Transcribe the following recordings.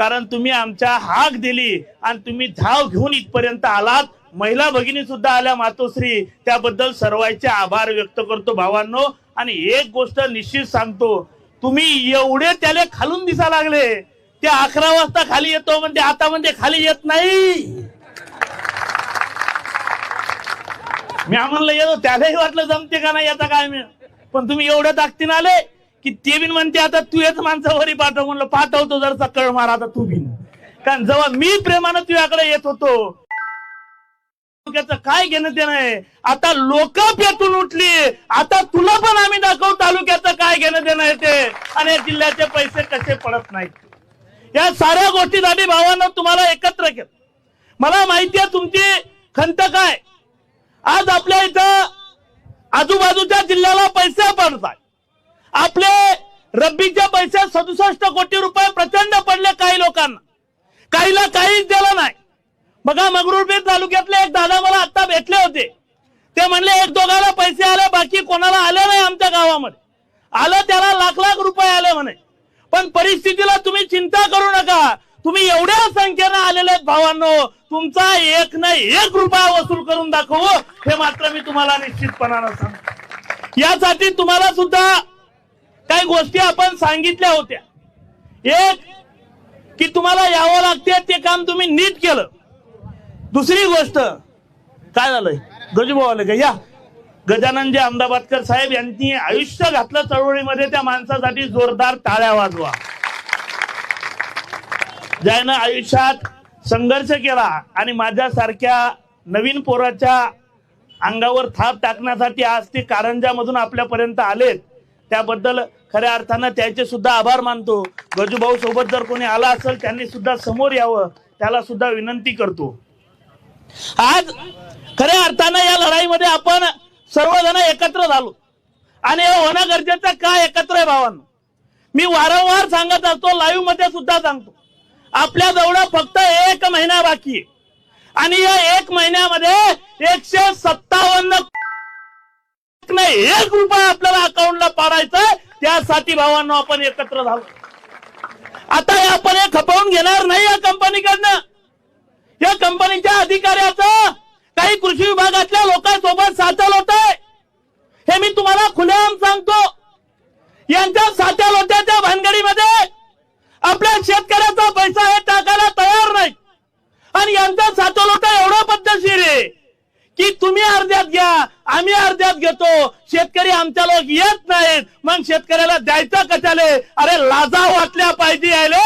कारण तुम्ही आमच्या हाक दिली आणि तुम्ही धाव घेऊन इथपर्यंत आलात. महिला भगिनी सुद्धा आल्या मातोश्री. त्याबद्दल सर्वांचे आभार व्यक्त करतो भावांनो. आणि एक गोष्ट निश्चित सांगतो. तुम्ही एवढे त्याला खालून दिसा लागले. ते अकरा वाजता खाली येतो म्हणजे आता म्हणजे खाली येत नाही. मी म्हणलं येतो त्यालाही वाटलं जमते का नाही याचा काय मी? पण तुम्ही एवढ्या ताकदीन आले. की ते बिन म्हणते आता तू येत माणसावरी पाठव. म्हणलं पाठवतो जर कळ मार आता तू बिन कारण जेव्हा मी प्रेमानं तुझ्याकडे येत होतो तालुक्याचं काय घेणं देणं आहे? आता लोक पेटून उठली. आता तुला पण आम्ही दाखवू तालुक्याचं काय घेणं देणं आहे ते. आणि जिल्ह्याचे पैसे कसे पडत नाहीत? या साऱ्या गोष्टीसाठी भावानं तुम्हाला एकत्र केलं. मला माहिती आहे तुमची खंत काय? आज आपल्या इथं आजूबाजूच्या जिल्ह्याला पैसे पडतात आपले रब्बीच्या पैसे सदुसष्ट कोटी रुपये प्रचंड पडले काही लोकांना. काहीला काहीच दिलं नाही. बघा मंगरुळपीर तालुक्यातले एक दादा मला आता भेटले होते. ते म्हणले एक दोघाला पैसे आले बाकी कोणाला आले नाही आमच्या गावामध्ये. आलं त्याला लाख लाख रुपये आले म्हणे. पण परिस्थितीला तुम्ही चिंता करू नका. तुम्ही एवढ्या संख्येनं आलेले भावांनो. तुमचा एक नाही एक रुपया वसूल करून दाखवू हे मात्र मी तुम्हाला निश्चितपणानं सांगतो. यासाठी तुम्हाला सुद्धा काही गोष्टी आपण सांगितल्या होत्या. एक की तुम्हाला यावं लागते ते काम तुम्ही नीट केलं. दुसरी गोष्ट काय झालंय? गजूभाऊ का या. गजाननजी अहमदाबादकर साहेब यांनी आयुष्य घातलं चळवळीमध्ये त्या माणसासाठी जोरदार टाळ्या वाजवा. ज्यानं आयुष्यात संघर्ष केला आणि माझ्यासारख्या नवीन पोराच्या अंगावर थाप टाकण्यासाठी आज ते कारंजामधून आपल्यापर्यंत आलेत त्याबद्दल खऱ्या अर्थानं त्याचे सुद्धा आभार मानतो. गजूभाऊ सोबत जर कोणी आला असेल त्यांनी सुद्धा समोर यावं. त्याला सुद्धा विनंती करतो. आज खऱ्या अर्थानं या लढाईमध्ये आपण सर्वजण एकत्र झालो. आणि हे होणं गरजेचं का एकत्र आहे भावांनो? मी वारंवार सांगत असतो लाईव्हमध्ये सुद्धा सांगतो. आपल्या जवळ फक्त एक महिना बाकी आहे. आणि या एक महिन्यामध्ये एकशे सत्तावन्न नाही एक रुपया आपल्याला अकाउंटला पाडायचा त्यासाठी भावांना आपण एकत्र झालो. आता हे आपण हे खपवून घेणार नाही या कंपनीकडनं. या कंपनीच्या अधिकाऱ्याचं काही कृषी विभागातल्या लोकांसोबत साचल होत हे मी तुम्हाला खुलेआम सांगतो. यांच्या साचल होत्याच्या भानगडीमध्ये आपल्या शेतकऱ्याचा पैसा हे टाकायला तयार नाही आणि यांचा साचल होता एवढा पद्धतशीर आहे की तुम्ही अर्ध्यात घ्या आम्ही अर्ध्यात घेतो. शेतकरी आमच्या लोक येत नाहीत. मग शेतकऱ्याला द्यायचं कशाले? अरे लाजा वाटल्या पाहिजे यायले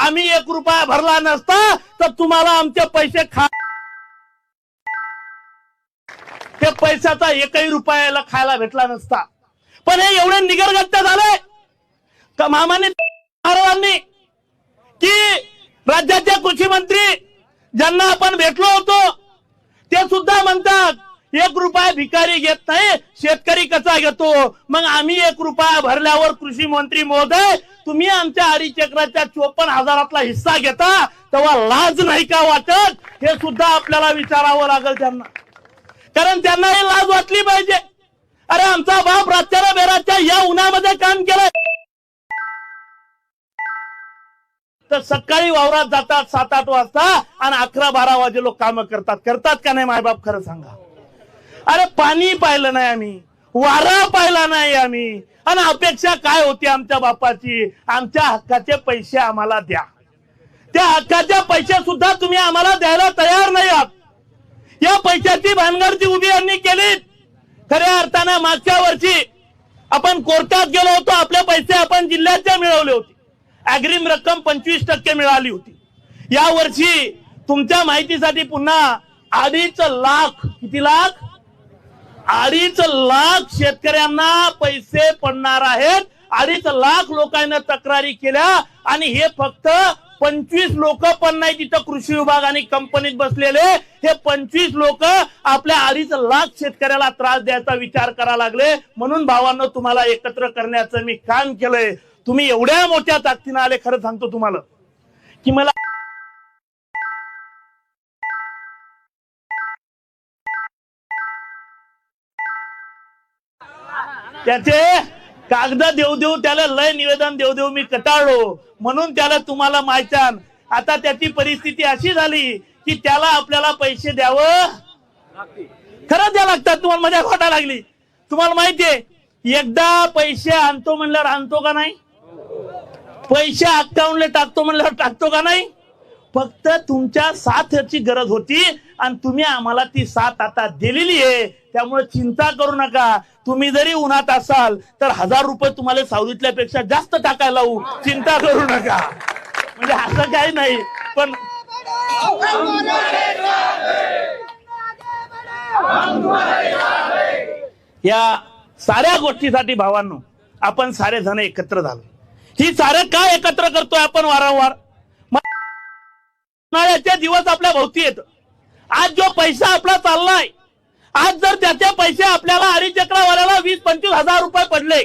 आम्ही एक रुपया भरला नसता तर तुम्हाला आमचे पैसे खा ते पैशाचा एकही रुपयाला खायला भेटला नसता. पण हे एवढे निगरगत्य झाले. तर मामाने महाराजांनी की राज्याचे कृषी मंत्री ज्यांना आपण भेटलो होतो ते सुद्धा म्हणतात एक रुपया भिकारी घेत नाही शेतकरी कसा घेतो? मग आम्ही एक रुपया भरल्यावर कृषी मंत्री महोदय तुम्ही आमच्या अडीचक्राच्या चोपन्न हजारातला हिस्सा घेता तेव्हा लाज नाही का वाटत? हे सुद्धा आपल्याला विचारावं लागेल त्यांना. कारण त्यांना ही लाज वाटली पाहिजे. अरे आमचा बाप रातच्या बेराच्या या उन्हामध्ये काम केलं तर सकाळी वावरात जातात सात आठ वाजता आणि अकरा बारा वाजे लोक काम करतात. करतात का नाही मायबाप? खरं सांगा. अरे पाणी पाहिलं नाही आम्ही वारा पाहिला नाही आम्ही. आणि अपेक्षा काय होती आमच्या बापाची? आमच्या हक्काचे पैसे आम्हाला द्या. त्या हक्काचे पैसे सुद्धा तुम्ही आम्हाला द्यायला तयार नाही आहात. या पैशाची भानगडची उभी यांनी केली खऱ्या अर्थानं मागच्या वर्षी आपण कोर्टात गेलो होतो आपले पैसे आपण जिल्ह्याचे मिळवले होते. अग्रिम रक्कम पंचवीस टक्के मिळाली होती. या वर्षी तुमच्या माहितीसाठी पुन्हा अडीच लाख किती लाख? अडीच लाख शेतकऱ्यांना पैसे पडणार आहेत. अडीच लाख लोकांना तक्रारी केल्या आणि हे फक्त पंचवीस लोक पण नाही तिथं कृषी विभाग आणि कंपनीत बसलेले. हे पंचवीस लोक आपल्या अडीच लाख शेतकऱ्याला त्रास द्यायचा विचार करा लागले. म्हणून भावांना तुम्हाला एकत्र करण्याचं मी काम केलंय. तुम्ही एवढ्या मोठ्या ताकदीनं आले खरं सांगतो तुम्हाला की मला त्याचे कागद देऊ देऊ त्याला लय निवेदन देऊ देऊ मी कटाळलो. म्हणून त्याला तुम्हाला माहिती आता त्याची परिस्थिती अशी झाली की त्याला आपल्याला पैसे द्यावं खरंच द्या लागतात. तुम्हाला मजा खोटा लागली. तुम्हाला माहितीये एकदा पैसे आणतो म्हणल्यावर आणतो का नाही? पैसे अकाउंटला टाकतो म्हणल्यावर टाकतो का नाही? फक्त तुमच्या साथची गरज होती आणि तुम्ही आम्हाला ती साथ आता दिलेली आहे. त्यामुळे चिंता करू नका. तुम्ही जरी उन्हात असाल तर हजार रुपये तुम्हाला सावलीतल्यापेक्षा जास्त टाकायला लावू. चिंता करू नका. म्हणजे असं काही नाही पण या साऱ्या गोष्टीसाठी भावांनो आपण सारे जण एकत्र झालो. ही सारे काय एकत्र करतोय आपण वारंवार? उन्हाळ्याचे दिवस आपल्या भोवती येत आज जो पैसा आपला चाललाय आज जर त्याचे पैसे आपल्याला हरिचक्रवाल्याला वीस पंचवीस हजार रुपये पडले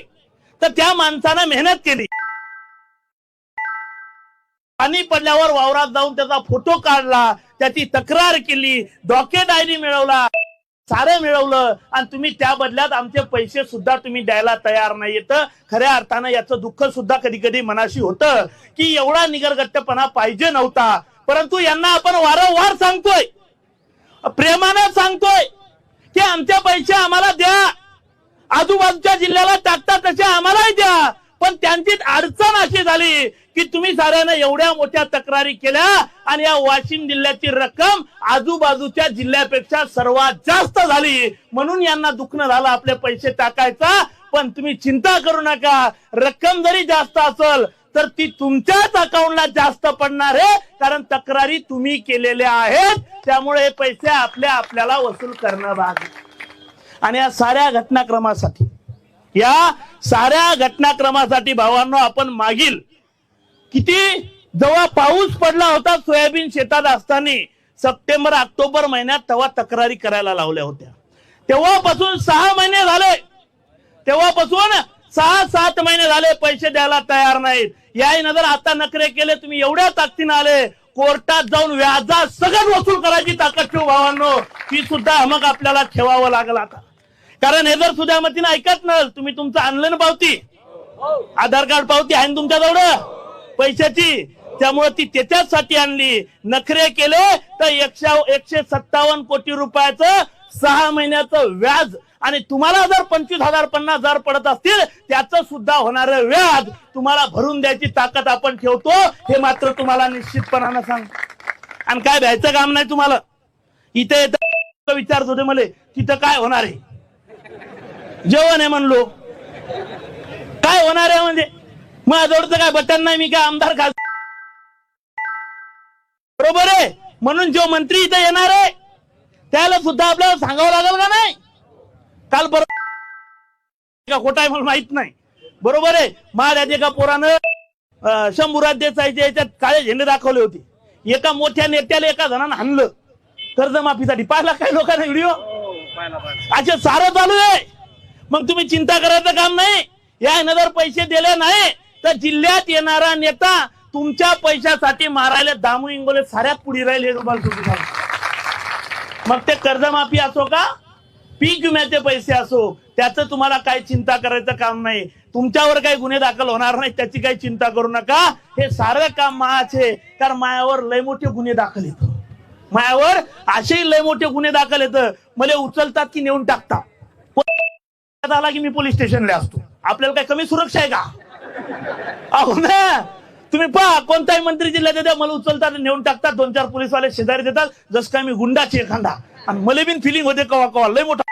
तर त्या माणसानं मेहनत केली. पाणी पडल्यावर वावरात जाऊन त्याचा फोटो काढला त्याची तक्रार केली डॉके डायरी मिळवला सारे मिळवलं आणि तुम्ही त्या बदल्यात आमचे पैसे सुद्धा तुम्ही द्यायला तयार नाही तर खऱ्या अर्थानं याचं दुःख सुद्धा कधी कधी मनाशी होतं की एवढा निगरगट्टपणा पाहिजे नव्हता. परंतु यांना आपण वारंवार सांगतोय प्रेमानं सांगतोय की आमच्या पैसे आम्हाला द्या. आजूबाजूच्या जिल्ह्याला टाकता तसे आम्हालाही द्या. पण त्यांची अडचण अशी झाली की तुम्ही साऱ्यानं एवढ्या मोठ्या तक्रारी केल्या आणि या वाशिम जिल्ह्याची रक्कम आजूबाजूच्या जिल्ह्यापेक्षा सर्वात जास्त झाली. म्हणून यांना दुखणं झालं आपले पैसे टाकायचा. पण तुम्ही चिंता करू नका. रक्कम जरी जास्त असेल तर ती तुमच्याच अकाउंटला जास्त पडणार आहे. कारण तक्रारी तुम्ही केलेल्या आहेत. त्यामुळे हे पैसे आपल्या आपल्याला वसूल करणं भाग आणि या साऱ्या घटनाक्रमासाठी या साऱ्या घटनाक्रमासाठी भावांनो आपण मागील किती जेव्हा पाऊस पडला होता सोयाबीन शेतात असताना सप्टेंबर ऑक्टोबर महिन्यात तेव्हा तक्रारी करायला लावल्या होत्या. तेव्हापासून सहा महिने झाले. तेव्हापासून सहा सात महिने झाले पैसे द्यायला तयार नाहीत. याही नजर आता नखरे केले तुम्ही एवढ्या ताकदीनं आले. कोर्टात जाऊन व्याजा सगळं वसूल करायची ताकद ठेवू भावांनो. ती सुद्धा मग आपल्याला ठेवावं लागलं आता. कारण हे जर सुद्धा मतीनं ऐकत नल तुम्ही तुमचं आणलं ना पावती आधार कार्ड पावती आहे ना तुमच्याजवळ पैशाची. त्यामुळे ती त्याच्यासाठी आणली. नखरे केले तर एकशे एकशे सत्तावन्न कोटी रुपयाचं सहा महिन्याचं व्याज आणि तुम्हाला जर पंचवीस हजार पन्नास हजार पडत असतील त्याचं सुद्धा होणार व्याज तुम्हाला भरून द्यायची ताकद आपण ठेवतो. हे मात्र तुम्हाला निश्चितपणानं सांग. आणि काय द्यायचं काम नाही तुम्हाला? इथे येतं विचारत होते मला तिथं काय होणार आहे? जेवण आहे म्हणलो. काय होणार आहे म्हणजे? माझ्याजवळचं काय बटन नाही मी काय आमदार खास बरोबर आहे. म्हणून जो मंत्री इथे येणार आहे त्याला सुद्धा आपल्याला सांगावं लागेल का नाही? काल बरोबर खोटा आहे मला माहीत नाही. बरोबर आहे? महाराज एका पोरानं अं, शंभूराज देसाईच्या याच्यात काळे झेंडे दाखवले होते. एका मोठ्या नेत्याला एका जणांना हाणलं. कर्जमाफीसाठी. पाहिला काय लोकांना व्हिडिओ? असे सारं चालू आहे. मग तुम्ही चिंता करायचं काम नाही. या जर पैसे दिले नाही तर जिल्ह्यात येणारा नेता तुमच्या पैशासाठी मारायला दामू इंगोले साऱ्यात पुढे राहिले हे. मग ते कर्जमाफी असो का पीक विम्याचे पैसे असो त्याचं तुम्हाला काय चिंता करायचं काम नाही. तुमच्यावर काही गुन्हे दाखल होणार नाही त्याची काही चिंता करू नका. हे सारं काम मायाचे कारण मायावर लय मोठे गुन्हे दाखल येत मायावर असेही लय मोठे गुन्हे दाखल येत मला उचलतात की नेऊन टाकतात. आला की मी पोलीस स्टेशनला असतो? आपल्याला काय कमी सुरक्षा आहे का? अहो ना. तुम्ही पहा कोणताही मंत्री जिल्ह्यात येतात मला उचलतात नेऊन टाकतात दोन चार पोलीसवाले शेजारी देतात. जस काय मी गुंडाची एखादा. आणि मला बिन फिलिंग होते कवा कवा लय मोठा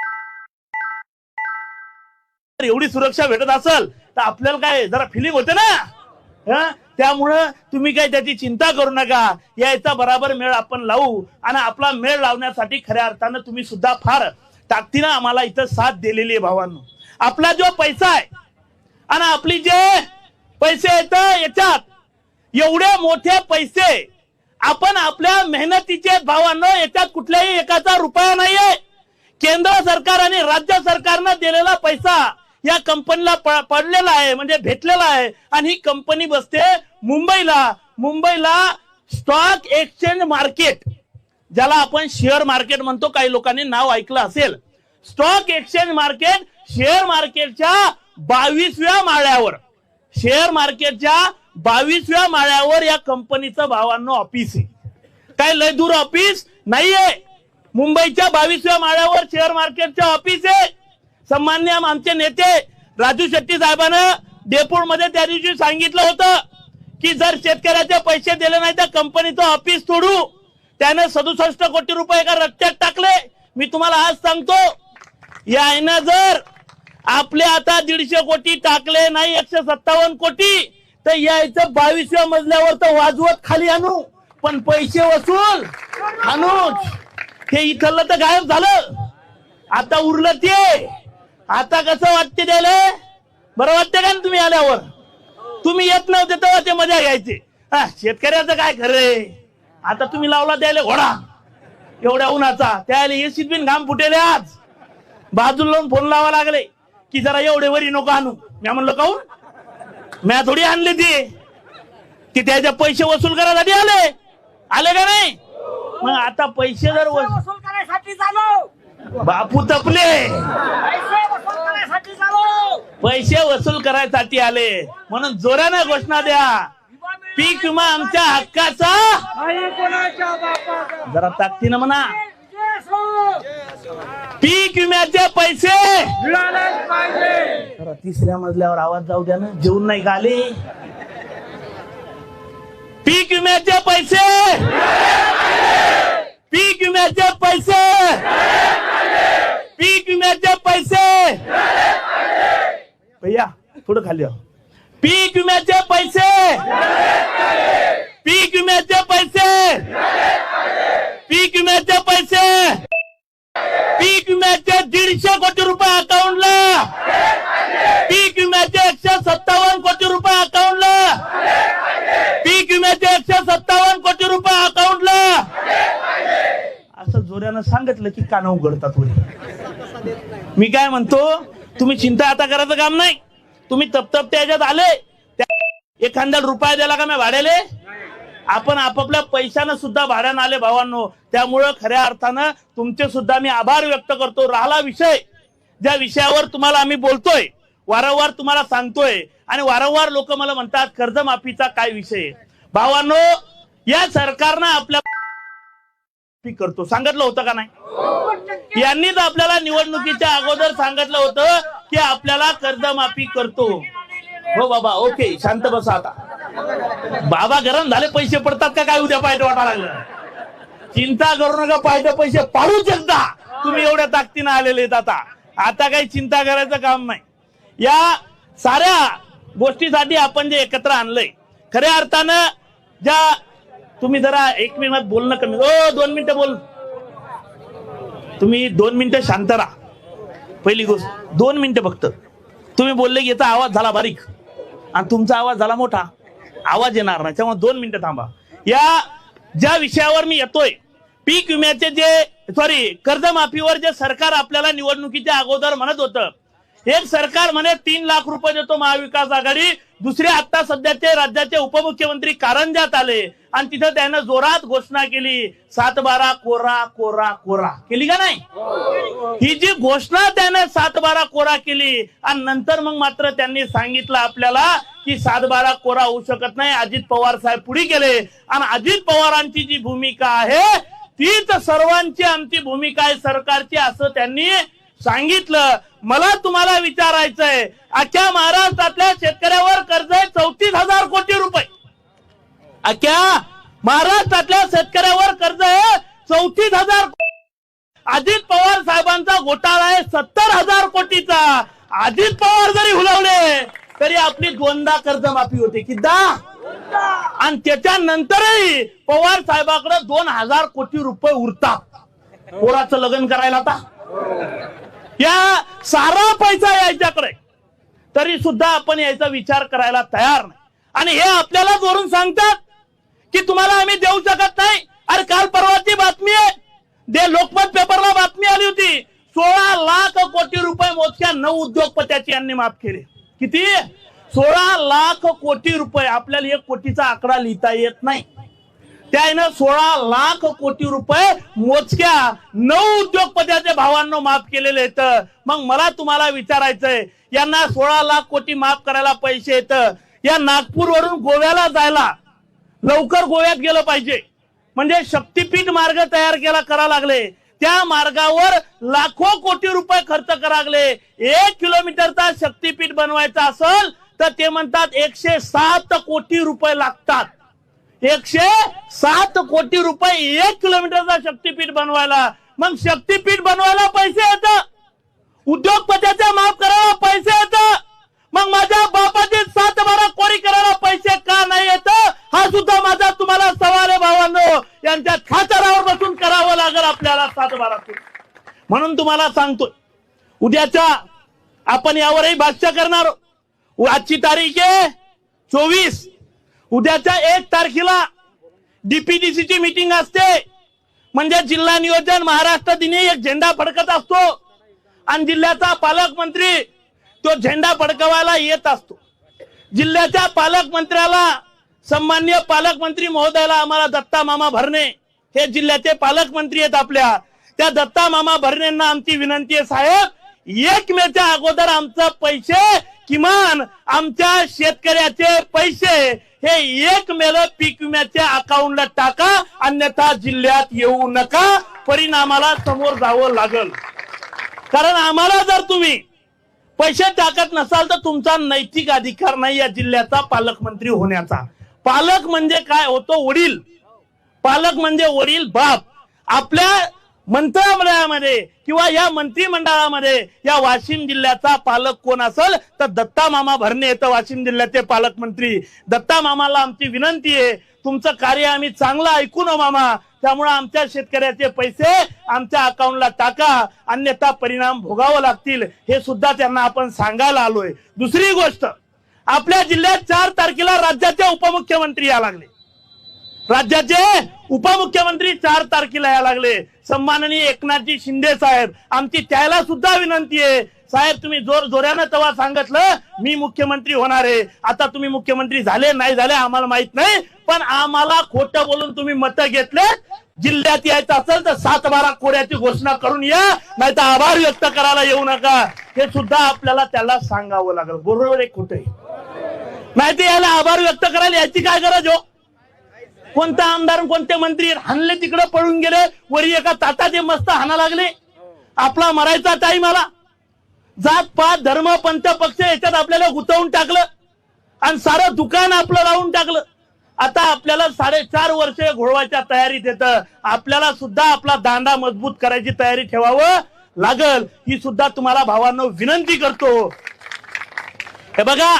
एवढी सुरक्षा भेटत असेल तर आपल्याला काय जरा फिलिंग होते ना? त्यामुळं तुम्ही काय त्याची चिंता करू नका. यायचा बराबर मेळ आपण लावू आणि आपला मेळ लावण्यासाठी खऱ्या अर्थानं तुम्ही सुद्धा फार ताकदीनं आम्हाला इथं साथ दिलेली आहे भावांनो. आपला जो पैसा आहे आणि आपली जे पैसे येत याच्यात एवढे मोठे पैसे आपण आपल्या मेहनतीचे भावांनो याच्यात कुठल्याही एकाचा रुपया नाहीये. केंद्र सरकार आणि राज्य सरकारनं दिलेला पैसा या कंपनीला पडलेला आहे म्हणजे भेटलेला आहे. आणि ही कंपनी बसते मुंबईला. मुंबईला स्टॉक एक्सचेंज मार्केट ज्याला आपण शेअर मार्केट म्हणतो. काही लोकांनी नाव ऐकलं असेल. स्टॉक एक्सचेंज मार्केट शेअर मार्केटच्या बावीसव्या माळ्यावर. शेअर मार्केटच्या बावीसव्या माळ्यावर या कंपनीचं भावांनो ऑफिस आहे. काय लय दूर ऑफिस नाहीये. मुंबईच्या बावीसव्या माळ्यावर शेअर मार्केटचे ऑफिस आहे. सन्मान्य आमचे नेते राजू शेट्टी साहेबानं डेपोडमध्ये त्या दिवशी सांगितलं होतं की जर शेतकऱ्याचे पैसे दिले नाही तर कंपनीचं ऑफिस सोडू त्याने सदुसष्ट कोटी रुपये एका रट्ट्यात टाकले. मी तुम्हाला आज सांगतो यायनं जर आपले आता दीडशे कोटी टाकले नाही एकशे सत्तावन्न कोटी तर यायचं बावीसव्या मजल्यावर तर वाजवत खाली आणू. पण पैसे वसूल अनुज हे इथलं तर गायब झालं. आता उरलं ते. आता कसं वाटते त्याला? बरं वाटते का ना तुम्ही आल्यावर? तुम्ही येत नव्हते तेव्हा ते मजा घ्यायचे. हा शेतकऱ्याचं काय खरंय आता तुम्ही लावला द्यायला घोडा. एवढ्या उन्हाचा. त्याला एसीत बिन घाम फुटेले आज. बाजूला लावून फोन लावा लागले. की जरा एवढे वरी नको आणू. मी म्हणलं काहून? म्या थोडी आणले ते. की त्याचे पैसे वसूल करायसाठी आले. आले का नाही? मग आता पैसे जर वसूल वसूल करायसाठी चालू. बापू तपले. पैसे वसूल करायसाठी चालू पैसे वसूल करायसाठी आले. म्हणून जोरानं घोषणा द्या. पीक विमा आमच्या हक्काचा. जरा ताकदीनं म्हणा. पीक विम्याचे पैसे. तिसऱ्या मजल्यावर आवाज जाऊ द्या ना. जेवून नाही आले पीक विम्याचे पैसे. पीक विम्याचे पैसे. विम्याचे पैसे. भैया थोडं खाली पीक विम्याचे पैसे. पीक विम्याचे पैसे. पीक विम्याचे पैसे. पीक विम्याचे दीडशे कोटी रुपये अकाउंटला पीक विम्याचे एकशे सत्तावन्न कोटी रुपये अकाउंटला पीक विम्याचे एकशे सत्तावन्न कोटी रुपये अकाउंटला असं जोऱ्यानं सांगितलं की कान उघडतात मी काय म्हणतो तुम्ही चिंता आता करायचं काम नाही. तुम्ही तपतपत्या याच्यात आले एखाद्या रुपया द्याला का मी भाड्याले? आपण आपापल्या पैशानं सुद्धा भाड्यानं आले भावांनो. त्यामुळं खऱ्या अर्थानं तुमचे सुद्धा मी आभार व्यक्त करतो. राहिला विषय. ज्या विषयावर तुम्हाला आम्ही बोलतोय वारंवार तुम्हाला सांगतोय आणि वारंवार लोक मला म्हणतात कर्जमाफीचा काय विषय? भावांनो या सरकारनं आपल्या करतो. सांगितलं होतं का नाही? यांनीच आपल्याला निवडणुकीच्या अगोदर सांगितलं होतं की आपल्याला कर्जमाफी करतो. हो बाबा ओके शांत बसा आता. बाबा गरम झाले पैसे पडतात का काय? उद्या पाहिजे वाटा लागलं. चिंता करू नका पाहिजे पैसे पाडूच एकदा. तुम्ही एवढ्या ताकदीनं आलेले आहेत आता. आता काही चिंता करायचं काम नाही. या साऱ्या गोष्टीसाठी आपण जे एकत्र आणलंय खऱ्या अर्थानं ज्या तुम्ही जरा एक मिनिटात बोलणं कमी. ओ दोन मिनिटं बोल. तुम्ही दोन मिनिटं शांत राहा. पहिली गोष्ट दोन मिनिटं फक्त. तुम्ही बोलले की याचा आवाज झाला बारीक. आणि तुमचा आवाज झाला मोठा. आवाज येणार नाही त्यामुळे दोन मिनिटं थांबा. या ज्या विषयावर मी येतोय पीक विम्याचे जे सॉरी कर्जमाफीवर जे सरकार आपल्याला निवडणुकीच्या अगोदर म्हणत होतं एक सरकार म्हणे तीन लाख रुपये देतो महाविकास आघाडी. दुसरे आता सध्याचे राज्याचे उपमुख्यमंत्री कारंजात आले. आणि तिथं त्यानं जोरात घोषणा केली. सात बारा कोरा कोरा कोरा. केली का नाही? ही जी घोषणा त्याने सात बारा कोरा केली. आणि नंतर मग मात्र त्यांनी सांगितलं आपल्याला की सात बारा कोरा होऊ शकत नाही. अजित पवार साहेब पुढे गेले. आणि अजित पवारांची जी भूमिका आहे तीच सर्वांची आमची भूमिका आहे. सरकारची असं त्यांनी सांगितलं मला तुम्हाला विचारायचंय अख्ख्या महाराष्ट्रातल्या शेतकऱ्यावर कर्ज आहे चौतीस हजार कोटी रुपये. अख्ख्या महाराष्ट्रातल्या शेतकऱ्यावर कर्ज आहे चौतीस हजार अजित पवार साहेबांचा घोटाळा आहे सत्तर हजार कोटीचा. अजित पवार जरी हुलवले तरी आपली दोनदा कर्जमाफी होते. किदा आणि त्याच्यानंतरही पवार साहेबाकडे दोन हजार कोटी रुपये उरतात. पोराचं लग्न करायला आता. या सारा पैसा यायच्याकडे तरी सुद्धा आपण याचा विचार करायला तयार नाही. आणि हे आपल्याला वरून सांगतात की तुम्हाला आम्ही देऊ शकत नाही. अरे काल परवाची बातमी आहे. दे लोकमत पेपरला बातमी आली होती. सोळा लाख कोटी रुपये मोजक्या नऊ उद्योगपत्याची यांनी माफ केले. किती? सोळा लाख कोटी रुपये. आपल्याला एक कोटीचा आकडा लिहिता येत नाही. त्यानं सोळा लाख कोटी रुपये मोजक्या नऊ उद्योगपत्याच्या भावांना माफ केलेले आहेत. मग मला तुम्हाला विचारायचंय यांना सोळा लाख कोटी माफ करायला पैसे येत या नागपूरवरून गोव्याला जायला लवकर गोव्यात गेलं पाहिजे. म्हणजे शक्तीपीठ मार्ग तयार केला करा लागले. त्या मार्गावर लाखो कोटी रुपये खर्च करा लागले. एक किलोमीटरचा शक्तीपीठ बनवायचा असेल तर ते म्हणतात एकशे सात कोटी रुपये लागतात. एकशे सात कोटी रुपये एक किलोमीटरचा शक्तीपीठ बनवायला. मग शक्तीपीठ बनवायला पैसे येतात. उद्योगपत्याचा माफ करायला पैसे येत मग माझ्या बापाचे सात बारा कोरी करायला पैसे का नाही येत हा सुद्धा माझा तुम्हाला सवाल आहे भावांनो. यांच्या खात्यावर बसून करावं लागेल आपल्याला सात बारा म्हणून तुम्हाला सांगतोय उद्याच्या आपण यावरही भाष्य करणार आहोत. आजची तारीख आहे चोवीस. उद्याच्या एक तारखेला डीपीडीसी ची मीटिंग असते. म्हणजे जिल्हा नियोजन महाराष्ट्र दिनी एक झेंडा फडकत असतो. आणि जिल्ह्याचा पालकमंत्री तो झेंडा फडकवायला येत असतो. जिल्ह्याच्या पालकमंत्र्याला सन्मान्य पालकमंत्री महोदयाला आम्हाला दत्ता मामा भरणे हे जिल्ह्याचे पालकमंत्री आहेत आपल्या. त्या दत्ता मामा भरणेंना आमची विनंती आहे साहेब एक मेच्या अगोदर आमचं पैसे किमान आमच्या शेतकऱ्याचे पैसे हे एक मेल पीक विम्याच्या अकाउंटला टाका अन्यथा जिल्ह्यात येऊ नका. परिणामाला समोर जावं लागल. कारण आम्हाला जर तुम्ही पैसे टाकत नसाल तर तुमचा नैतिक अधिकार नाही या जिल्ह्याचा पालकमंत्री होण्याचा. पालक म्हणजे काय? होतो वडील. पालक म्हणजे वडील बाप. आपल्या मंत्रालयामध्ये किंवा या मंत्रिमंडळामध्ये या वाशिम जिल्ह्याचा पालक कोण असेल तर दत्ता मामा भरणे येतं वाशिम जिल्ह्याचे पालकमंत्री दत्ता मामाला आमची विनंती आहे तुमचं कार्य आम्ही चांगलं ऐकू ना मामा. त्यामुळे आमच्या शेतकऱ्याचे पैसे आमच्या अकाउंटला टाका अन्यथा परिणाम भोगावं लागतील हे सुद्धा त्यांना आपण सांगायला आलोय. दुसरी गोष्ट आपल्या जिल्ह्यात चार तारखेला राज्याचे उपमुख्यमंत्री या लागले. राज्याचे उपमुख्यमंत्री चार तारखेला यायला लागले. सन्माननीय एकनाथजी शिंदे साहेब आमची त्याला सुद्धा विनंती आहे. साहेब तुम्ही जोर जोऱ्यानं तेव्हा सांगितलं मी मुख्यमंत्री होणार आहे. आता तुम्ही मुख्यमंत्री झाले नाही झाले आम्हाला माहीत नाही. पण आम्हाला खोटं बोलून तुम्ही मतं घेतले. जिल्ह्यात यायचं असेल तर सात बारा कोऱ्याची घोषणा करून या नाही तर आभार व्यक्त करायला येऊ नका. हे सुद्धा आपल्याला त्याला सांगावं लागेल. बरोबर आहे खोटं आहे. नाही तर याला आभार व्यक्त करायला याची काय गरज हो? कोणता आमदार कोणते मंत्री हाणले तिकडे पळून गेले. वरी एका ताटाचे मस्त हाना लागले. आपला मरायचा टाईम आला जात पात धर्म पंथ पक्ष याच्यात आपल्याला गुंतवून टाकलं. आणि सारं दुकान आपलं लावून टाकलं. आता आपल्याला साडेचार वर्ष घोळवायच्या तयारीत येतं. आपल्याला सुद्धा आपला दांडा मजबूत करायची तयारी ठेवावं लागल. ही सुद्धा तुम्हाला भावांना विनंती करतो. हे बघा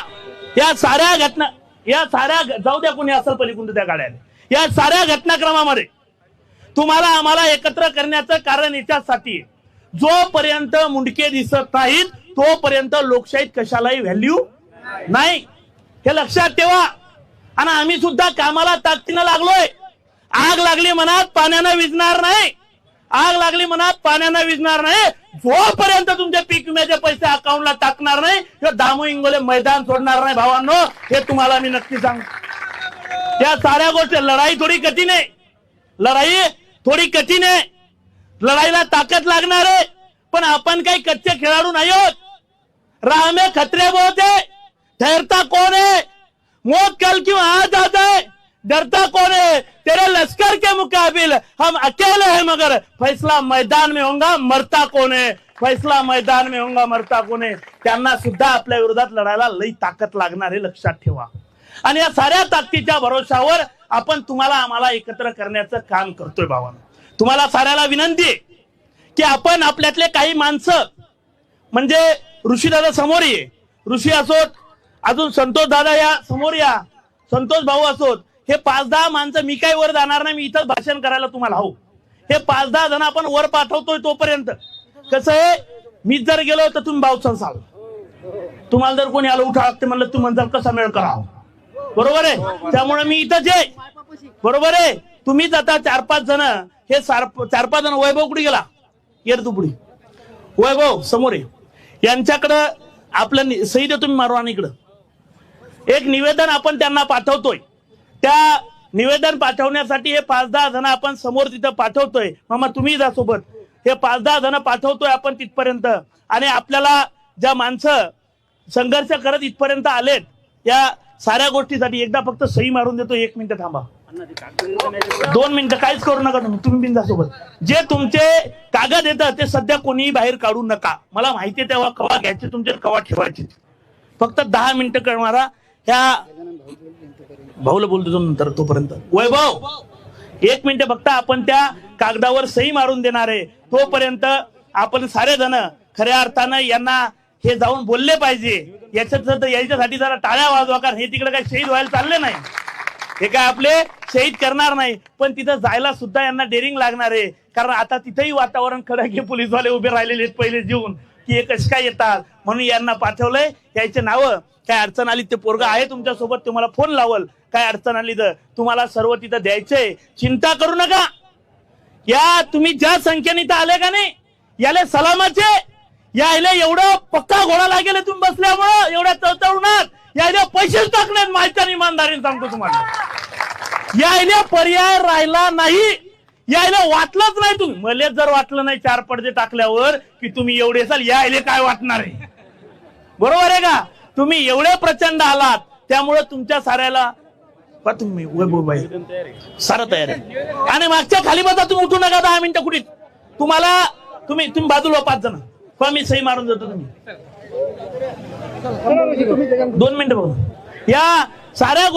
या साऱ्या घटना या साऱ्या जाऊ द्या कोणी असेल पलीकडून त्या गाड्याने. या साऱ्या घटनाक्रमामध्ये तुम्हाला आम्हाला एकत्र करण्याचं कारण याच्यासाठी जोपर्यंत मुंडके दिसत नाहीत तोपर्यंत लोकशाहीत कशालाही व्हॅल्यू नाही. हे लक्षात ठेवा. आणि आम्ही सुद्धा कामाला ताकदीनं लागलोय. आग लागली मनात पाण्यानं विजणार नाही. आग लागली मनात पाण्यानं विजणार नाही. जोपर्यंत तुमच्या पीक विम्याचे पैसे अकाउंटला टाकणार नाही किंवा दामो इंगोले मैदान सोडणार नाही भावांनो. हे तुम्हाला मी नक्की सांगतो. या साऱ्या गोष्टी लढाई थोडी कठीण आहे. लढाई थोडी कठीण आहे. लढाईला ताकद लागणार आहे. पण आपण काही कच्चे खेळाडू नाही आहोत. रामे में खतरे बहुत है ठहरता कौन है मौत कल क्यों आज आ जाए डरता कौन है तेरे लश्कर के मुकाबिल हम अकेले हैं मगर फैसला मैदान में होगा मरता कोण है फैसला मैदान में होगा मरता कोण आहे? त्यांना सुद्धा आपल्या विरोधात लढायला लई ताकद लागणार आहे लक्षात ठेवा. आणि या साऱ्या ताकदीच्या भरोशावर आपण तुम्हाला आम्हाला एकत्र करण्याचं काम करतोय भावानं. तुम्हाला साऱ्याला विनंती आहे की आपण आपल्यातले काही माणसं म्हणजे ऋषीदादा समोर ये. ऋषी असोत अजून संतोष दादा या समोर या. संतोष भाऊ असोत. हे पाच दहा माणसं मी काही वर जाणार नाही मी इथं भाषण करायला तुम्हाला हो हे पाच दहा जण आपण वर पाठवतोय तोपर्यंत. कसं आहे? मी जर गेलो तर तुम्ही भाऊ चाल तुम्हाला जर कोणी आलं उठा लागते म्हणलं तू म्हणताल कसा मेळ करावा? बरोबर आहे? त्यामुळे मी इथंच आहे. बरोबर आहे? तुम्हीच आता चार पाच जण हे चार पाच जण वैभव कुठे गेला? येर तू पुढे. वैभव समोर आहे यांच्याकडं आपलं सही देतो मी मारू आणि इकडं. एक निवेदन आपण त्यांना पाठवतोय. त्या निवेदन पाठवण्यासाठी हे पाच दहा जण आपण समोर तिथं पाठवतोय. मामा तुम्ही जा सोबत. हे पाच दहा जण पाठवतोय आपण तिथपर्यंत. आणि आपल्याला ज्या माणसं संघर्ष करत इथपर्यंत आलेत या साऱ्या गोष्टीसाठी एकदा फक्त सही मारून देतो एक मिनिट थांबा. दोन मिनिटं काहीच करू नका तुम्ही तुम्ही जे तुमचे कागद येतात ते सध्या कोणीही बाहेर काढू नका. मला माहिती आहे तेव्हा कवा घ्यायचे तुमचे कवा ठेवायचे. फक्त दहा मिनिटं करणारा ह्या भाऊला बोलतो नंतर तोपर्यंत. वैभव एक मिनिट फक्त आपण त्या कागदावर सही मारून देणार आहे. तोपर्यंत आपण सारे जण खऱ्या अर्थानं यांना हे जाऊन बोलले पाहिजे. याच्यात याच्यासाठी जरा टाळ्या वाजवा कारण हे तिकडे काही शहीद व्हायला चालले नाही. हे काय आपले शहीद करणार नाही. पण तिथं जायला सुद्धा यांना डेअरिंग लागणार आहे. कारण आता तिथेही वातावरण कडक पोलीसवाले उभे राहिलेले आहेत पहिले जीवन की हे कसे काय येतात? म्हणून यांना पाठवलंय. याचे नावं काय अडचण आली ते पोरगा आहे तुमच्यासोबत तुम्हाला फोन लावल. काय अडचण आली तर तुम्हाला सर्व तिथं द्यायचंय चिंता करू नका. या तुम्ही ज्या संख्येने इथं आले का नाही याले सलामाचे यायला एवढं पक्का घोडा लागेल तुम्ही बसल्यामुळं एवढ्या तळतळुनात यायला पैसेच टाकण्यात माहिती इमानदारीने सांगतो तुम्हाला. यायला पर्याय राहिला नाही. यायला वाटलंच नाही तुम्ही. मले जर वाटलं नाही चार पडदे टाकल्यावर की तुम्ही एवढे असाल यायले काय वाटणार आहे? बरोबर आहे का? तुम्ही एवढे प्रचंड आलात त्यामुळे तुमच्या साऱ्याला तुम्ही सारा सारं तयार आहे. आणि मागच्या खाली बसा तुम्ही उठू नका दहा मिनिटं कुठे तुम्हाला तुम्ही तुम्ही बाजूला पाच जण. मी सही मारून देतो तुम्ही. दोन मिनिटं बघू. या साऱ्या